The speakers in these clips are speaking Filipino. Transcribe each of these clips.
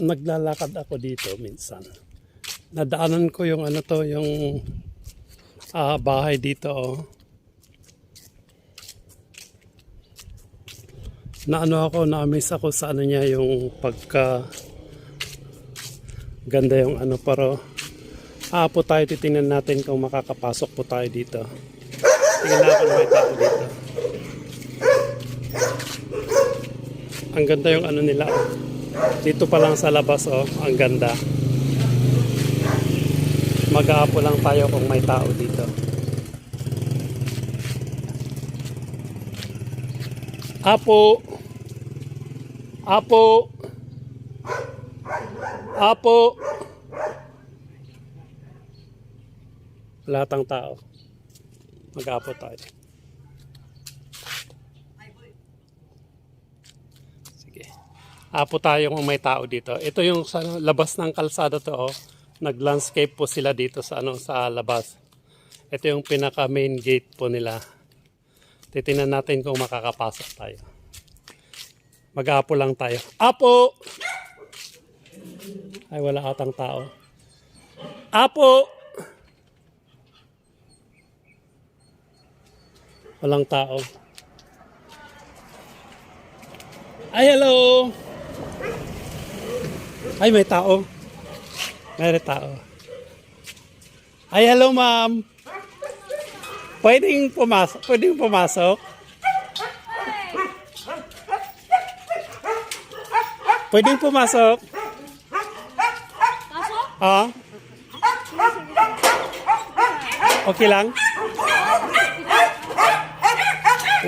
naglalakad ako dito minsan. Nadaanan ko yung ano to, yung ah, bahay dito oh. Na ano ako, na-amaze ako sa ano niya yung pagka ganda yung ano pero ah tayo titingnan natin kung makakapasok po tayo dito. Tingnan natin may tao dito. Ang ganda yung ano nila. oh. Dito pa lang sa labas oh, ang ganda. Mag-aapo lang tayo kung may tao dito. Apo. Apo. Apo. Lahat ng tao. Mag-aapo tayo. Sige. Apo tayo kung may tao dito. Ito yung sa labas ng kalsada to oh. Nag-landscape po sila dito sa ano sa labas. Ito yung pinaka main gate po nila. Titingnan natin kung makakapasok tayo. Mag-apo lang tayo. Apo! Ay, wala atang tao. Apo! Walang tao. Ay, hello! Ay, may tao. May tao. Ay, hello, ma'am. Pwedeng pumasok? Pwedeng pumasok? Pwedeng pumasok? Pasok? Ah? Okay lang?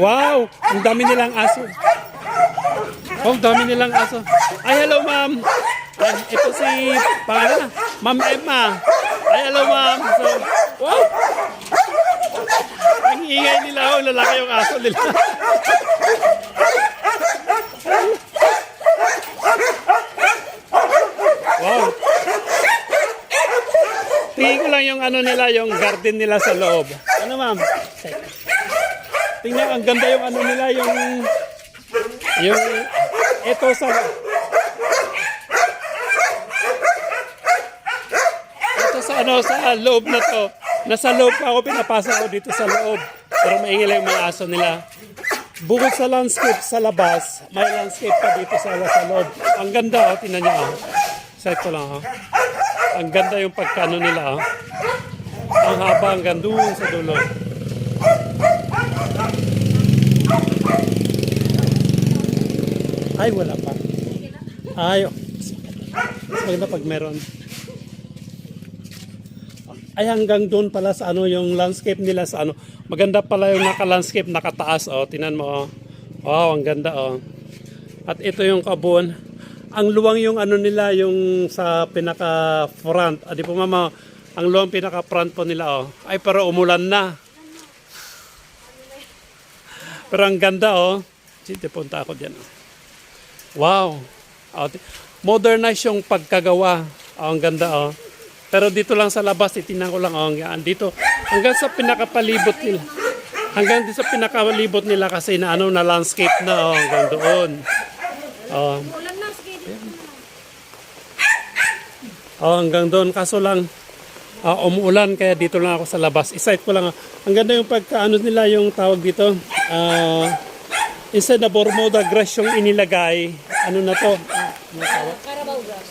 Wow! Ang dami nilang aso. Oh, ang dami nilang aso. Ay, hello, ma'am. Ay, ito si, pangalan Ma'am Emma. Ay, hello, ma'am. So, wow! Ang ingay nila, oh, lalaki yung aso nila. wow! Tingin ko lang yung ano nila, yung garden nila sa loob. Ano ma'am? Tingnan, ang ganda yung ano nila, yung... Yung... Ito sa... sa ano, sa loob na to. Nasa loob pa ako, pinapasa ko dito sa loob. Pero maingay yung mga aso nila. Bukod sa landscape sa labas, may landscape pa dito sa, sa loob. Ang ganda, oh, tingnan niyo. Oh. Set ko lang, oh. Ang ganda yung pagkano nila. Oh. Ang haba hanggang doon sa dulo. Ay, wala pa. Ay, oh. mas maganda pag meron. Ay, hanggang doon pala sa ano, yung landscape nila sa ano. Maganda pala yung naka-landscape, nakataas, oh. Tinan mo, oh. Wow, ang ganda, oh. At ito yung kabun. Ang luwang yung ano nila, yung sa pinaka-front. Ah, di po mama, ang luwang pinaka-front po nila, oh. Ay, pero umulan na. Pero ang ganda, oh. Sige, punta ako dyan, oh. Wow. Oh, ti- modernize yung pagkagawa. Oh, ang ganda, oh. Pero dito lang sa labas, itinan ko lang, oh, yan. Dito, hanggang sa pinakapalibot nila. Hanggang dito sa pinakapalibot nila kasi na ano na landscape na, oh, hanggang doon. Oh, oh, hanggang doon. Kaso lang, ah, umuulan, kaya dito lang ako sa labas. Isite ko lang, ah. ang ganda yung pagkaano nila yung tawag dito. Ah, instead na Bermuda grass yung inilagay, ano na to? Carabao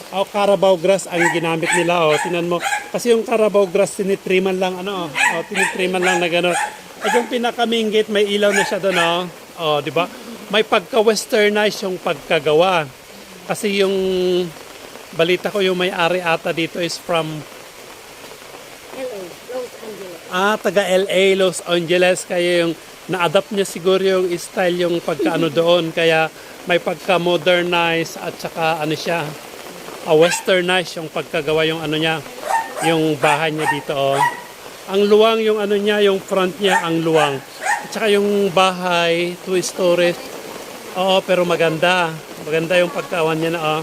grass. Oh, Carabao grass ang ginamit nila. Oh, tinan mo. Kasi yung Carabao grass tinitriman lang ano, oh, tinitriman lang na gano'n. At yung pinaka-main may ilaw na siya doon, oh. Oh, di ba? May pagka-westernize yung pagkagawa. Kasi yung balita ko yung may-ari ata dito is from Hello, Los Angeles. ah, taga LA, Los Angeles. Kaya yung na-adapt niya siguro yung style yung pagkaano doon. Kaya may pagka-modernize at saka ano siya, a westernize yung pagkagawa yung ano niya, yung bahay niya dito. Oh. Ang luwang yung ano niya, yung front niya, ang luwang. At saka yung bahay, two stories. Oo, pero maganda. Maganda yung pagkawan niya na, oh.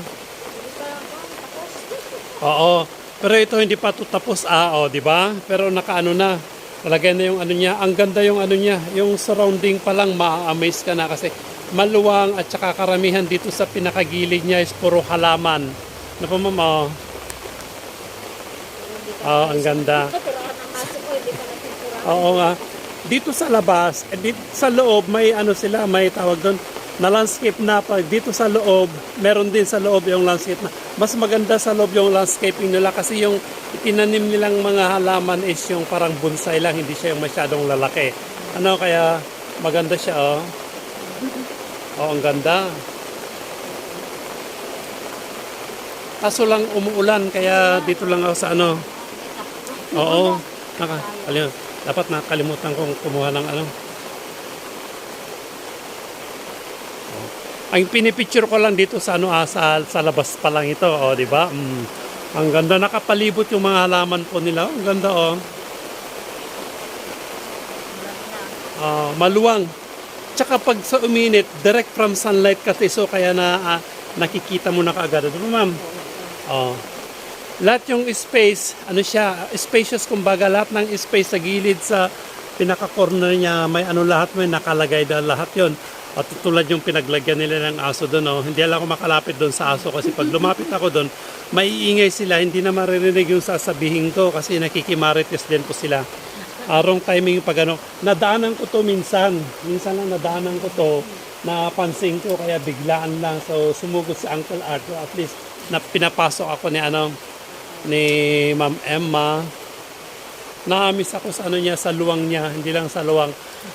Oo. Pero ito hindi pa to tapos ah, oh, di ba? Pero nakaano na. Talagay na yung ano niya. Ang ganda yung ano niya. Yung surrounding pa lang ma-amaze ka na kasi maluwang at saka karamihan dito sa pinakagilid niya is puro halaman. Pa ma'am? Oh. Oh, ang ganda. Pa. Oo nga. Dito sa labas, eh, dito sa loob may ano sila, may tawag doon na landscape na pag dito sa loob, meron din sa loob yung landscape na. Mas maganda sa loob yung landscaping nila kasi yung itinanim nilang mga halaman is yung parang bonsai lang, hindi siya yung masyadong lalaki. Ano kaya maganda siya oh. Oh, ang ganda. Kaso lang umuulan kaya dito lang ako sa ano. Oo. Naka, alim, dapat nakalimutan kong kumuha ng ano. Ang pinipicture ko lang dito sa ano ah, sa, sa labas pa lang ito, oh, di ba? Mm. Ang ganda nakapalibot yung mga halaman po nila. Ang ganda oh. Ah, maluwang. Tsaka pag sa uminit, direct from sunlight kasi so kaya na ah, nakikita mo na kaagad. Di ba, ma'am? Oh. Lahat yung space, ano siya, spacious kumbaga, lahat ng space sa gilid sa pinaka-corner niya, may ano lahat, may nakalagay na lahat yon At tulad yung pinaglagyan nila ng aso doon, oh, hindi lang ako makalapit doon sa aso kasi pag lumapit ako doon, maiingay sila, hindi na maririnig yung sasabihin ko kasi nakikimarites din po sila. Arong timing pag ano, nadaanan ko to minsan, minsan lang nadaanan ko to, napansin ko kaya biglaan lang. So sumugod si Uncle Arthur. At least na pinapasok ako ni ano ni Ma'am Emma. Naamis ako sa ano niya sa luwang niya, hindi lang sa luwang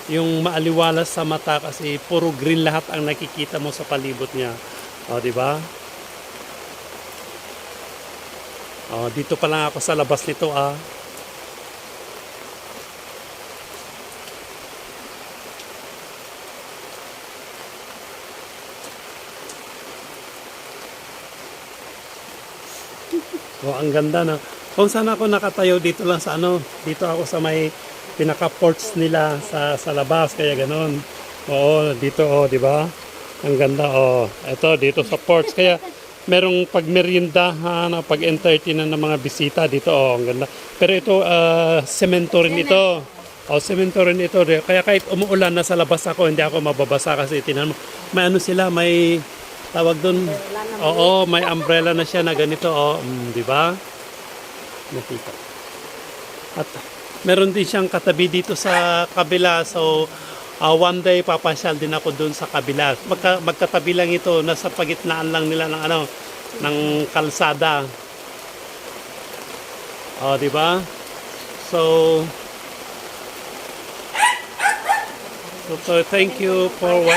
yung maaliwalas sa mata kasi puro green lahat ang nakikita mo sa palibot niya. O, di ba? O, dito pa lang ako sa labas nito ah. Oh, ang ganda na. Kung saan ako nakatayo dito lang sa ano, dito ako sa may pinaka-ports nila sa sa labas kaya ganon. Oo, dito oh, di ba? Ang ganda oh. Ito dito sa ports kaya merong pagmeriendahan, ah, pag-entertain ng mga bisita dito oh, ang ganda. Pero ito ah, semento rin ito. Oh, semento rin ito. Kaya kahit umuulan na sa labas ako, hindi ako mababasa kasi tinan mo. May ano sila, may tawag doon. Oo, may umbrella na siya na ganito, oh, mm, di ba? Nakita. At meron din siyang katabi dito sa kabila. So, ah, one day papasyal din ako doon sa kabila. Magka, magkatabi lang ito, nasa pagitnaan lang nila ng ano, ng kalsada. Oh, di ba? So, so, so thank you for watching.